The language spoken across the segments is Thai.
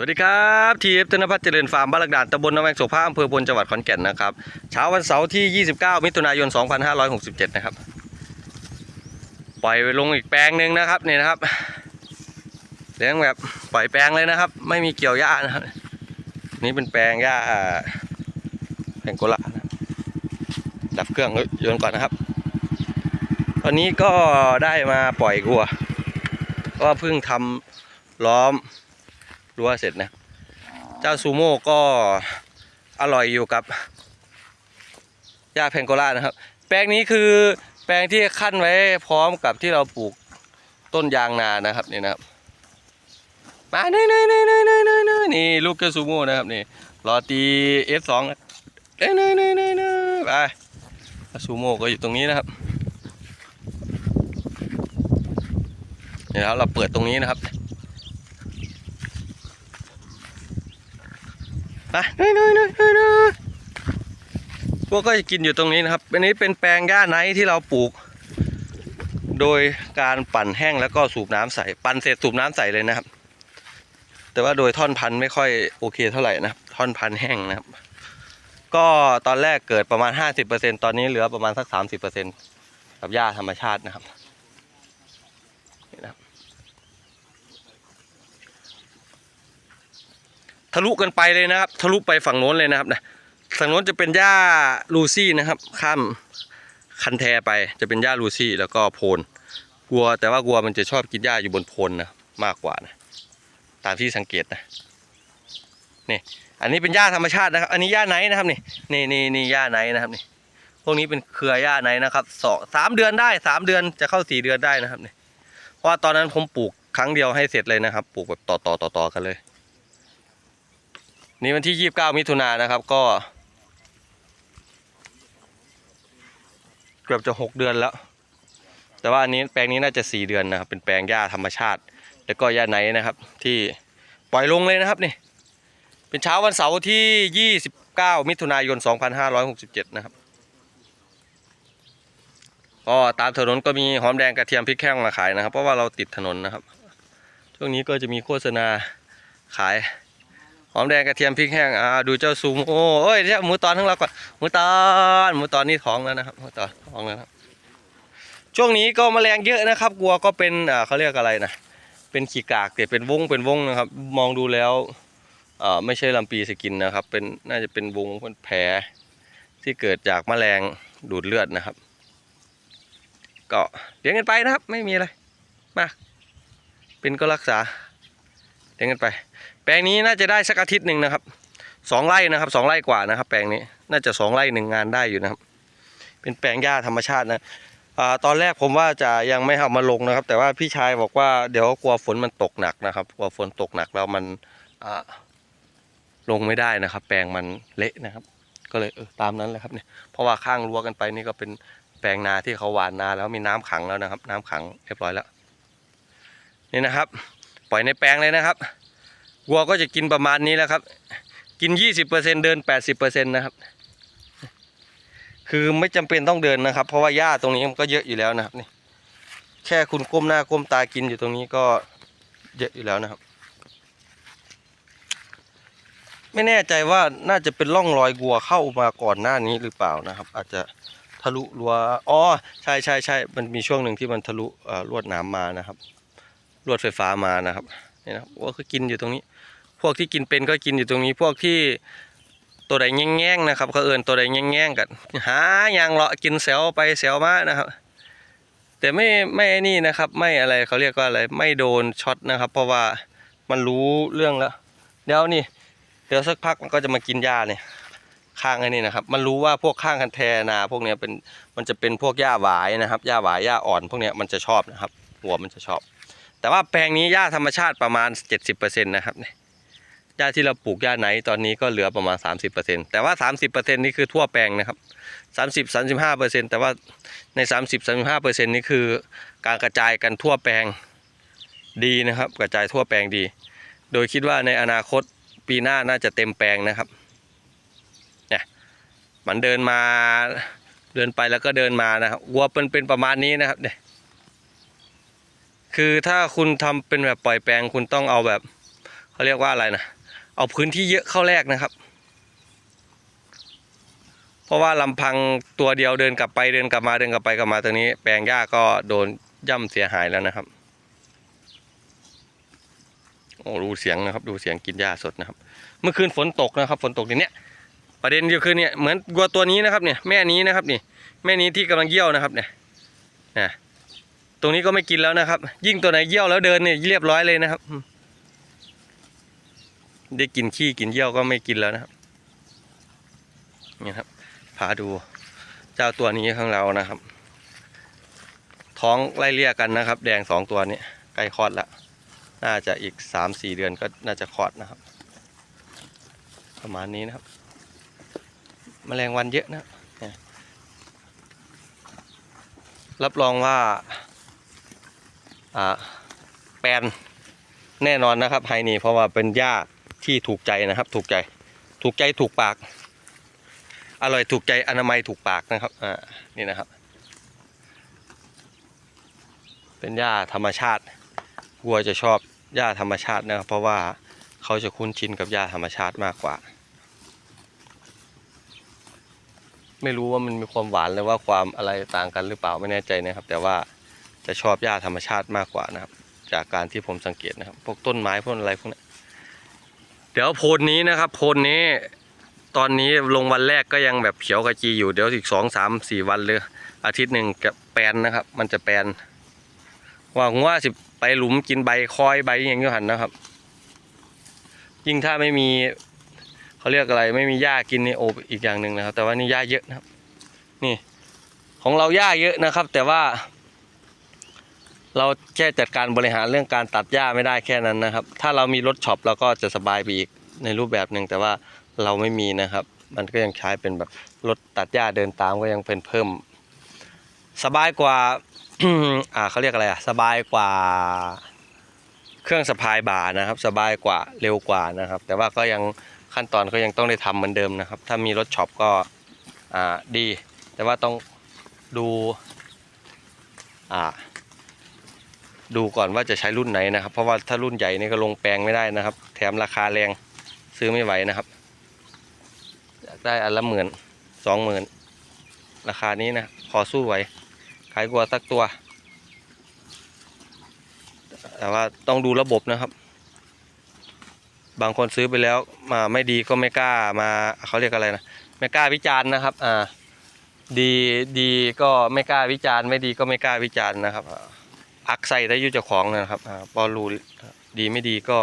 วัสดีครับทีเอฟธนพัฒน์เจริญฟาร์มบ้านลักด่านตำบลน้ำแวงโสภาอำเภอพลจังหวัดขอนแก่นนะครับเช้าวันเสาร์ที่ 29 มิถุนายน 2567 นะครับ ปล่อยลงอีกแปลงหนึ่งนะครับนี่นะครับเลี้ยงแบบปล่อยแปลงเลยนะครับ ไม่มีเกี่ยวหญ้านะครับนี่เป็นแปลงหญ้าแปลงโกละนะดับเครื่องเอ้ยโยนก่อนนะครับ ตอนนี้ก็ได้มาปล่อยวัว ก็เพิ่งทำล้อม รั้วเสร็จนะ เจ้าซูโม่ก็อร่อยอยู่กับหญ้าแพงโกลานะครับ แปลงนี้คือแปลงที่ขั้นไว้พร้อมกับที่เราปลูกต้นยางนานะครับนี่นะครับมาเน่เน่เน่เน่เน่เน่เน่นี่ลูกเจ้าซูโม่นะครับนี่รอตีเอฟสองเน่เน่เน่เน่เน่ไปซูโม่ก็อยู่ตรงนี้นะครับนี่ครับเราเปิดตรงนี้นะครับ ไปเฮ้ยเฮ้ยเฮ้ยเฮ้ยเฮ้ยพวกก็จะกินอยู่ตรงนี้นะครับ อันนี้เป็นแปลงหญ้าไนท์ที่เราปลูก โดยการปั่นแห้งแล้วก็สูบน้ำใส่ ปั่นเสร็จสูบน้ำใส่เลยนะครับ แต่ว่าโดยท่อนพันธุ์ไม่ค่อยโอเคเท่าไหร่นะท่อนพันธุ์แห้งนะครับ ก็ตอนแรกเกิดประมาณ 50%ตอนนี้เหลือประมาณสัก 30%กับหญ้าธรรมชาตินะครับนี่นะครับ ทะลุกันไปเลยนะครับ ทะลุไปฝั่งโน้นเลยนะครับนะฝั่งโน้นจะเป็นหญ้าลูซี่นะครับ ข้ามคันแทไปจะเป็นหญ้าลูซี่แล้วก็โพนกลัวแต่ว่ากัวมันจะชอบกินหญ้าอยู่บนโพนนะมากกว่านะตามที่สังเกตนะนี่อันนี้เป็นหญ้าธรรมชาตินะครับ อันนี้หญ้าไหนนะครับนี่นี่นี่นี่หญ้าไหนนะครับนี่พวกนี้เป็นเครือหญ้าไหนนะครับสองสามเดือนได้สามเดือนจะเข้าสี่เดือนได้นะครับนี่เพราะว่าตอนนั้นผมปลูกครั้งเดียวให้เสร็จเลยนะครับ ปลูกแบบต่อต่อต่อต่อกันเลย นี่วันที่ 29 มิถุนายนนะครับก็ เกือบจะ 6 เดือนแล้ว แต่ว่าอันนี้แปลงนี้น่าจะ 4 เดือนนะครับ เป็นแปลงหญ้าธรรมชาติ แล้วก็หญ้าไนนะครับ ที่ปล่อยลงเลยนะครับนี่ เป็นเช้าวันเสาร์ที่ 29 มิถุนายน 2567 นะครับ ก็ตามถนนก็มีหอมแดงกระเทียมพริกแห้งมาขายนะครับ เพราะว่าเราติดถนนนะครับ ช่วงนี้ก็จะมีโฆษณาขาย หอมแดงกระเทียมพริกแห้งอ่าดูเจ้าซูโม่เอ้ยเดี๋ยหมูตอนทั้งเราก่อนหมูตอนหมูตอนนี่ท้องแล้วนะครับหมูตอนท้องแล้วครับ ช่วงนี้ก็แมลงเยอะนะครับกลัวก็เป็นอ่าเขาเรียกอะไรนะเป็นขีกากแต่เป็นวงเป็นวงนะครับ มองดูแล้วอ่าไม่ใช่ลำปีสกินนะครับ เป็นน่าจะเป็นวงเป็นแผลที่เกิดจากแมลงดูดเลือดนะครับ ก็เลี้ยงกันไปนะครับ ไม่มีอะไรมาเป็นก็รักษาเลี้ยงกันไป ปลงนี้น่าจะได้สักอาทิตย์หนึ่งนะครับสองไร่นะครับสองไร่กว่านะครับ แปลงนี้น่าจะสองไร่หนึ่งงานได้อยู่นะครับ เป็นแปลงหญ้าธรรมชาตินะอตอนแรกผมว่าจะยังไม่เอามาลงนะครับ แต่ว่าพี่ชายบอกว่าเดี๋ยวกลัวฝนมันตกหนักนะครับกลัวฝนตกหนักแล้วมันลงไม่ได้นะครับ แปลงมันเละนะครับ ก็เลยเออตามนั้นแหละครับเนี่ยเพราะว่าข้างรั้วกันไปนี่ก็เป็นแปลงนาที่เขาหว่านนาแล้วมีน้ำขังแล้วนะครับ น้ำขังเรียบร้อยแล้ว นี่นะครับ ปล่อยในแปลงเลยนะครับ วัวก็จะกินประมาณนี้แหล้วครับ กิน 20%เดิน 80%นะครับ คือไม่จำเป็นต้องเดินนะครับ เพราะว่าหญ้าตรงนี้มันก็เยอะอยู่แล้วนะครับนี่แค่คุณก้มหน้าก้มตากินอยู่ตรงนี้ก็เยอะอยู่แล้วนะครับ ไม่แน่ใจว่าน่าจะเป็นร่องรอยวัวเข้ามาก่อนหน้านี้หรือเปล่านะครับ อาจจะทะลุรั้วอ๋อใช่ใช่ใช่มันมีช่วงหนึ่งที่มันทะลุลวดหนามมานะครับลวดไฟฟ้ามานะครับนี่นะวัวก็กินอยู่ตรงนี้ พวกที่กินเป็นก็กินอยู่ตรงนี้ พวกที่ตัวใดแง่งๆนะครับเขาเอินตัวใดแง่งๆกันหายางเลาะกินเซลไปเซลมานะครับ แต่ไม่ไม่ไอ้นี่นะครับ ไม่อะไรเขาเรียกว่าอะไรไม่โดนช็อตนะครับ เพราะว่ามันรู้เรื่องแล้วเดี๋ยวนี่เดี๋ยวสักพักมันก็จะมากินหญ้าเนี่ยข้างไอ้นี่นะครับ มันรู้ว่าพวกข้างคันแทนาพวกเนี้ยเป็นมันจะเป็นพวกหญ้าหวายนะครับหญ้าหวายหญ้าอ่อน พวกเนี้ยมันจะชอบนะครับ หัวมันจะชอบ แต่ว่าแปลงนี้หญ้าธรรมชาติประมาณ 70%นะครับเนี่ย หญ้าที่เราปลูกหญ้าไหนตอนนี้ก็เหลือประมาณ 30%แต่ว่า 30%นี่คือทั่วแปลงนะครับ 30 35%แต่ว่าใน 30 35%นี่คือการกระจายกันทั่วแปลงดีนะครับ กระจายทั่วแปลงดี โดยคิดว่าในอนาคตปีหน้าน่าจะเต็มแปลงนะครับเนี่ยมันเดินมาเดินไปแล้วก็เดินมานะครับวัวเป็นเป็นประมาณนี้นะครับเนี่ยคือถ้าคุณทำเป็นแบบปล่อยแปลงคุณต้องเอาแบบเขาเรียกว่าอะไรนะ เอาพื้นที่เยอะเข้าแรกนะครับ เพราะว่าลำพังตัวเดียวเดินกลับไปเดินกลับมาเดินกลับไปกลับมาตรงนี้ แปลงหญ้าก็โดนย่ำเสียหายแล้วนะครับโอ้ดูเสียงนะครับดูเสียงกินหญ้าสดนะครับ เมื่อคืนฝนตกนะครับ ฝนตกอย่างเนี้ยประเด็นก็คือเนี่ยเหมือนวัวตัวนี้นะครับเนี่ยแม่นี้นะครับนี่แม่นี้ที่กำลังเยี่ยวนะครับเนี่ยนะตรงนี้ก็ไม่กินแล้วนะครับ ยิ่งตัวไหนเยี่ยวแล้วเดินเนี่ยเรียบร้อยเลยนะครับ ได้กินขี้กินเยี่ยวก็ไม่กินแล้วนะครับนี่ครับพาดูเจ้าตัวนี้ของเรานะครับ ท้องไล่เลี่ยกันนะครับ แดงสองตัวนี้ใกล้คลอดแล้วน่าจะอีกสามสี่เดือนก็น่าจะคลอดนะครับ ประมาณนี้นะครับแมลงวันเยอะนะเนี่ยรับรองว่าอ่าแปลนแน่นอนนะครับไฮนี่เพราะว่าเป็นหญ้า ที่ถูกใจนะครับ ถูกใจ ถูกใจถูกปาก อร่อยถูกใจอนามัยถูกปากนะครับอ่านี่นะครับ เป็นหญ้าธรรมชาติวัวจะชอบหญ้าธรรมชาตินะครับ เพราะว่าเขาจะคุ้นชินกับหญ้าธรรมชาติมากกว่า ไม่รู้ว่ามันมีความหวานหรือว่าความอะไรต่างกันหรือเปล่าไม่แน่ใจนะครับ แต่ว่าจะชอบหญ้าธรรมชาติมากกว่านะครับ จากการที่ผมสังเกตนะครับ พวกต้นไม้พวกอะไรพวกนี้ เดี๋ยวโพนนี้นะครับ โพนนี้ ตอนนี้ลงวันแรกก็ยังแบบเขียวกระจีอยู่เดี๋ยวอีกสองสามสี่วันเลยอาทิตย์หนึ่งจะแปลนนะครับ มันจะแปลนว่าหัวสิไปหลุมกินใบคอยใบอย่างนี้หันนะครับ ยิ่งถ้าไม่มีเขาเรียกอะไร ไม่มีหญ้ากินนี่โออีกอย่างหนึ่งนะครับ แต่ว่านี่หญ้าเยอะนะครับ นี่ ของเราหญ้าเยอะนะครับ แต่ว่า เราแค่จัดการบริหารเรื่องการตัดหญ้าไม่ได้แค่นั้นนะครับ ถ้าเรามีรถช็อปเราก็จะสบายไปอีกในรูปแบบหนึ่งแต่ว่าเราไม่มีนะครับ มันก็ยังใช้เป็นแบบรถตัดหญ้าเดินตามก็ยังเป็นเพิ่ม สบายกว่าอ่าเขาเรียกอะไรอะสบายกว่าเครื่องสะพายบ่านะครับ สบายกว่าเร็วกว่านะครับ แต่ว่าก็ยังขั้นตอนก็ยังต้องได้ทำเหมือนเดิมนะครับ ถ้ามีรถช็อปก็อ่าดี แต่ว่าต้องดูอ่า ดูก่อนว่าจะใช้รุ่นไหนนะครับ เพราะว่าถ้ารุ่นใหญ่นี่ก็ลงแปลงไม่ได้นะครับ แถมราคาแรงซื้อไม่ไหวนะครับอยากได้อันละหมื่นสองหมื่นราคานี้นะพอสู้ไหวขายกว่าสักตัว แต่ว่าต้องดูระบบนะครับ บางคนซื้อไปแล้วมาไม่ดีก็ไม่กล้ามาเขาเรียกอะไรนะไม่กล้าวิจารณ์นะครับอ่าดีดีก็ไม่กล้าวิจารณ์ไม่ดีก็ไม่กล้าวิจารณ์นะครับ อักใส่ได้ยุ่เจ้าของนะครับอพอรู้ดีไม่ดีก็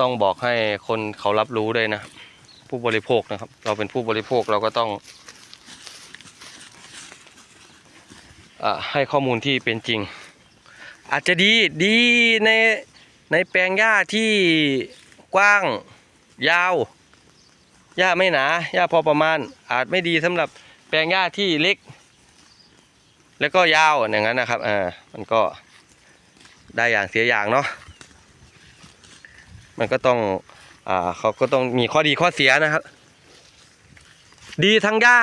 ต้องบอกให้คนเขารับรู้ด้วยนะ ผู้บริโภคนะครับ เราเป็นผู้บริโภคเราก็ต้องอให้ข้อมูลที่เป็นจริง อาจจะดีดีในในแปลงหญ้าที่กว้างยาวหญ้าไม่หนาหญ้าพอประมาณ อาจไม่ดีสำหรับแปลงหญ้าที่เล็ก แล้วก็ยาวอย่างนั้นนะครับอ่ามันก็ได้อย่างเสียอย่างเนาะมันก็ต้องอ่าเขาก็ต้องมีข้อดีข้อเสียนะครับ ดีทั้งหญ้า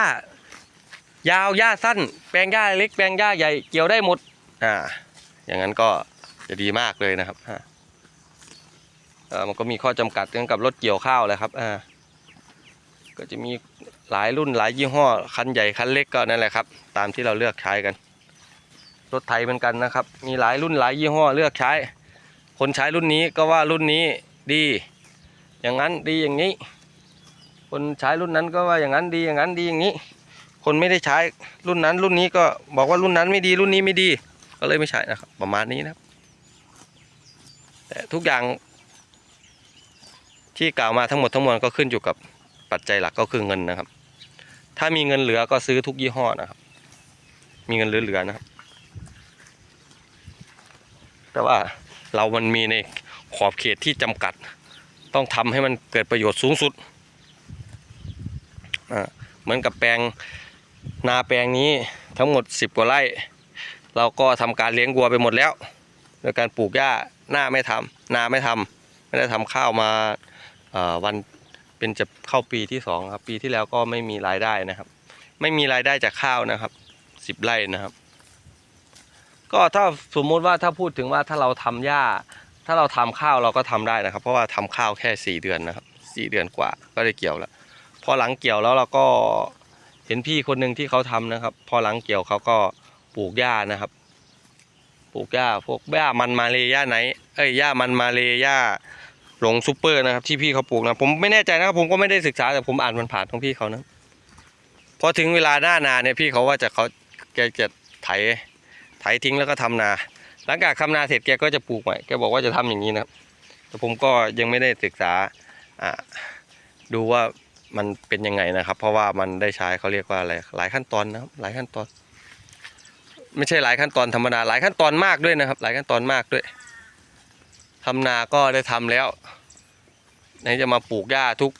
ยาวหญ้าสั้น แปลงหญ้าเล็กแปลงหญ้าใหญ่เกี่ยวได้หมดอ่าอย่างนั้นก็จะดีมากเลยนะครับฮะเอ่อมันก็มีข้อจำกัดเรื่องกับรถเกี่ยวข้าวแหละครับอ่าก็จะมี หลายรุ่นหลายยี่ห้อ คันใหญ่คันเล็กก็นั่นแหละครับ ตามที่เราเลือกใช้กัน รถไถเหมือนกันนะครับ มีหลายรุ่นหลายยี่ห้อเลือกใช้ คนใช้รุ่นนี้ก็ว่ารุ่นนี้ดี อย่างนั้นดีอย่างนี้ คนใช้รุ่นนั้นก็ว่าอย่างนั้นดีอย่างนั้นดีอย่างนี้ คนไม่ได้ใช้รุ่นนั้นรุ่นนี้ก็บอกว่ารุ่นนั้นไม่ดีรุ่นนี้ไม่ดี ก็เลยไม่ใช่นะครับ ประมาณนี้นะครับ แต่ทุกอย่างที่กล่าวมาทั้งหมดทั้งมวลก็ขึ้นอยู่กับปัจจัยหลักก็คือเงินนะครับ ถ้ามีเงินเหลือก็ซื้อทุกยี่ห้อนะครับ มีเงินเหลือๆนะครับ แต่ว่าเรามันมีในขอบเขตที่จำกัด ต้องทำให้มันเกิดประโยชน์สูงสุดอ่าเหมือนกับแปลงนาแปลงนี้ทั้งหมด 10 กว่าไร่ เราก็ทำการเลี้ยงวัวไปหมดแล้วโดยการปลูกหญ้าหน้าไม่ทำนาไม่ทำไม่ได้ทำข้าวมาวัน เป็นจะเข้าปีที่สองครับ ปีที่แล้วก็ไม่มีรายได้นะครับ ไม่มีรายได้จากข้าวนะครับสิบไร่นะครับ ก็ถ้าสมมุติว่าถ้าพูดถึงว่าถ้าเราทำหญ้า ถ้าเราทำข้าวเราก็ทำได้นะครับ เพราะว่าทำข้าวแค่สี่เดือนนะครับสี่เดือนกว่าก็ได้เกี่ยวแล้วพอหลังเกี่ยวแล้วเราก็เห็นพี่คนหนึ่งที่เขาทำนะครับ พอหลังเกี่ยวเขาก็ปลูกหญ้านะครับ ปลูกหญ้าพวกหญ้ามันมาเลยหญ้าไหน เอ้ยหญ้ามันมาเลยหญ้า หลงซูเปอร์นะครับที่พี่เขาปลูกนะผมไม่แน่ใจนะครับผมก็ไม่ได้ศึกษาแต่ผมอ่านมันผ่านของพี่เขานะพอถึงเวลาหน้านาเนี่ยพี่เขาว่าจะเขาแกจะไถไถทิ้งแล้วก็ทำนา หลังจากทำนาเสร็จแกก็จะปลูกใหม่แกบอกว่าจะทำอย่างนี้นะครับแต่ผมก็ยังไม่ได้ศึกษาอ่าดูว่ามันเป็นยังไงนะครับ เพราะว่ามันได้ใช้เขาเรียกว่าอะไรหลายขั้นตอนนะครับหลายขั้นตอน ไม่ใช่หลายขั้นตอนธรรมดาหลายขั้นตอนมากด้วยนะครับ หลายขั้นตอนมากด้วยำนาก็ได้ทำแล้วไหนจะมาปลูกหญ้าทุก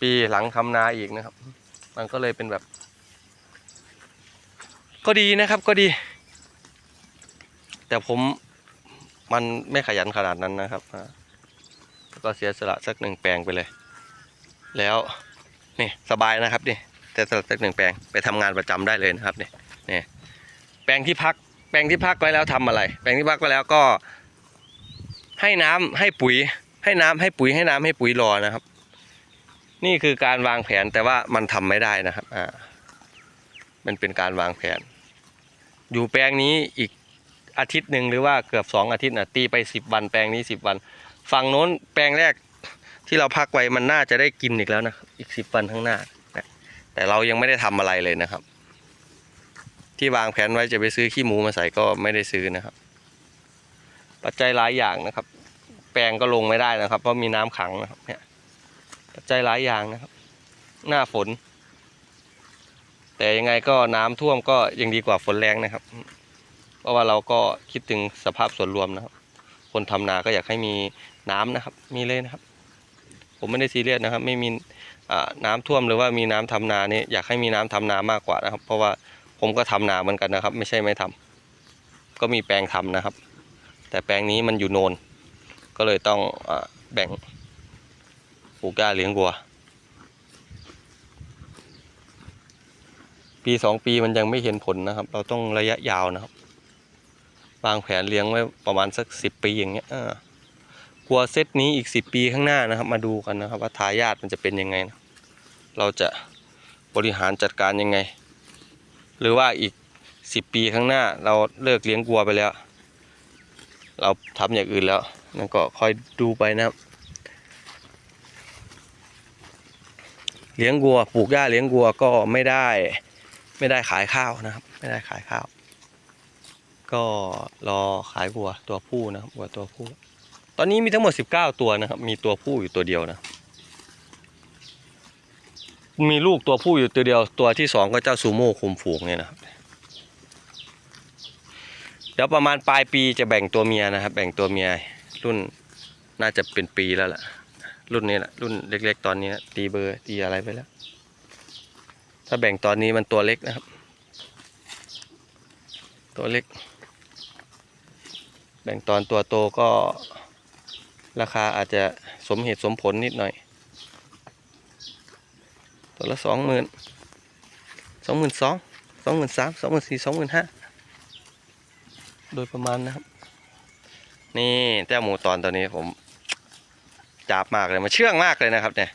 ปีหลังทำนาอีกนะครับ มันก็เลยเป็นแบบ ก็ดีนะครับก็ดี แต่ผมมันไม่ขยันขนาดนั้นนะครับก็เสียสละสักหนึ่งแปลงไปเลย แล้วนี่สบายนะครับนี่แต่สละสักหนึ่งแปลงไปทำงานประจำได้เลยนะครับนี่นี่แปลงที่พัก แปลงที่พักไว้แล้วทำอะไร แปลงที่พักไว้แล้วก็ ให้น้ำให้ปุ๋ย ให้น้ำให้ปุ๋ยให้น้ำให้ปุ๋ยรอนะครับ นี่คือการวางแผนแต่ว่ามันทำไม่ได้นะครับอ่ามันเป็นการวางแผน อยู่แปลงนี้อีกอาทิตย์หนึ่งหรือว่าเกือบสองอาทิตย์นะตีไปสิบวันแปลงนี้สิบวัน ฝั่งโน้นแปลงแรกที่เราพักไว้มันน่าจะได้กินอีกแล้วนะอีกสิบวันข้างหน้านะแต่เรายังไม่ได้ทำอะไรเลยนะครับ ที่วางแผนไว้จะไปซื้อขี้หมูมาใส่ก็ไม่ได้ซื้อนะครับ ปัจจัยหลายอย่างนะครับ แปลงก็ลงไม่ได้นะครับ เพราะมีน้ำขังนะครับเนี่ยปัจจัยหลายอย่างนะครับ หน้าฝน แต่ยังไงก็น้ำท่วมก็ยังดีกว่าฝนแรงนะครับ เพราะว่าเราก็คิดถึงสภาพส่วนรวมนะครับ คนทำนาก็อยากให้มีน้ำนะครับ มีเลยนะครับ ผมไม่ได้ซีเรียสนะครับ ไม่มีน้ำท่วมหรือว่ามีน้ำทำนานี่อยากให้มีน้ำทำนามากกว่านะครับ เพราะว่าผมก็ทำนาเหมือนกันนะครับ ไม่ใช่ไม่ทำก็มีแปลงทำนะครับ แต่แปลงนี้มันอยู่โนน ก็เลยต้องอแบ่งปลูกหญ้าเลี้ยงวัว ปีสองปีมันยังไม่เห็นผลนะครับ เราต้องระยะยาวนะครับวางแผนเลี้ยงไว้ประมาณสักสิบปีอย่างเงี้ยกลัวเซตนี้อีกสิบปีข้างหน้านะครับ มาดูกันนะครับ ว่าทายาทมันจะเป็นยังไงนะเราจะบริหารจัดการยังไง หรือว่าอีกสิบปีข้างหน้า เราเลิกเลี้ยงวัวไปแล้ว เราทำอย่างอื่นแล้วนั่นก็คอยดูไปนะครับ เลี้ยงวัวปลูกหญ้าเลี้ยงวัวก็ไม่ได้ ไม่ได้ขายข้าวนะครับ ไม่ได้ขายข้าว ก็รอขายวัวตัวผู้นะครับวัวตัวผู้ ตอนนี้มีทั้งหมด 19 ตัวนะครับ มีตัวผู้อยู่ตัวเดียวนะ มีลูกตัวผู้อยู่ตัวเดียว ตัวที่สองก็เจ้าซูโม่คุมฝูงเนี่ยนะครับ เดี๋ยวประมาณปลายปีจะแบ่งตัวเมียนะครับ แบ่งตัวเมียรุ่นน่าจะเป็นปีแล้วล่ะ รุ่นนี้แหละรุ่นเล็ก ๆ ตอนนี้ตีเบอร์ตีอะไรไปแล้ว ถ้าแบ่งตอนนี้มันตัวเล็กนะครับ ตัวเล็ก แบ่งตอนตัวโตก็ราคาอาจจะสมเหตุสมผลนิดหน่อย ตัวละสองหมื่นสองหมื่นสองสองหมื่นสามสองหมื่นสี่สองหมื่นห้า โดยประมาณนะครับ นี่แต้หมูตอนตัวนี้ผมจับมากเลยมาเชื่องมากเลยนะครับ เนี่ย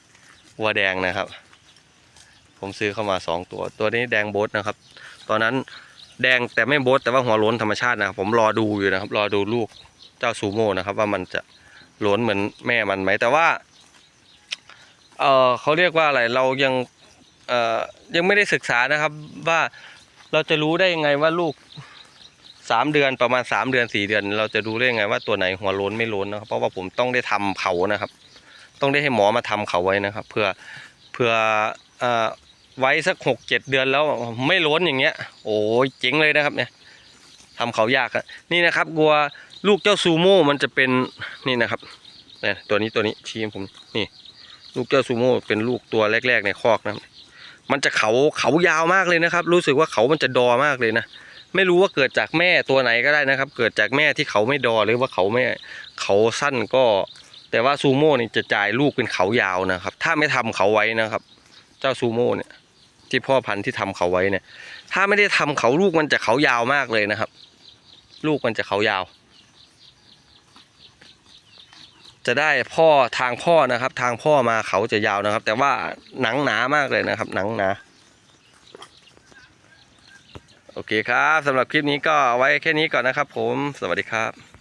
วัวแดงนะครับ ผมซื้อเข้ามาสองตัว ตัวนี้แดงโบทนะครับ ตอนนั้นแดงแต่ไม่โบทแต่ว่าหัวล้นธรรมชาตินะครับผมรอดูอยู่นะครับ รอดูลูกเจ้าซูโม่นะครับ ว่ามันจะล้นเหมือนแม่มันไหมแต่ว่าเออเขาเรียกว่าอะไรเรายังเออยังไม่ได้ศึกษานะครับว่าเราจะรู้ได้ยังไงว่าลูก สามเดือนประมาณสามเดือนสี่เดือน เราจะรู้ได้ยังไงว่าตัวไหนหัวโล้นไม่โล้นนะครับเพราะว่าผมต้องได้ทำเขานะครับ ต้องได้ให้หมอมาทำเขาไว้นะครับ เพื่อเพื่ออไว้สักหกเจ็ดเดือนแล้วไม่ล้นอย่างเงี้ย โอ้ยเจ๋งเลยนะครับเนี่ยทำเขายากอะนี่นะครับกลัวลูกเจ้าซูโม่มันจะเป็นนี่นะครับเนี่ยตัวนี้ตัวนี้ชี้ให้ผมนี่ ลูกเจ้าซูโม่เป็นลูกตัวแรก ๆ ในคอกนะครับมันจะเขาเขายาวมากเลยนะครับ รู้สึกว่าเขามันจะดอมากเลยนะ ไม่รู้ว่าเกิดจากแม่ตัวไหนก็ได้นะครับ เกิดจากแม่ที่เขาไม่ดอหรือว่าเขาไม่เขาสั้นก็ แต่ว่าซูโม่นี่จะจ่ายลูกเป็นเขายาวนะครับ ถ้าไม่ทำเขาไว้นะครับ เจ้าซูโม่เนี่ย ที่พ่อพันธุ์ที่ทำเขาไว้เนี่ย ถ้าไม่ได้ทำเขาลูกมันจะเขายาวมากเลยนะครับ ลูกมันจะเขายาว จะได้พ่อทางพ่อนะครับ ทางพ่อมาเขาจะยาวนะครับ แต่ว่าหนังหนามากเลยนะครับ หนังหนา โอเคครับสำหรับคลิปนี้ก็เอาไว้แค่นี้ก่อนนะครับผมสวัสดีครับ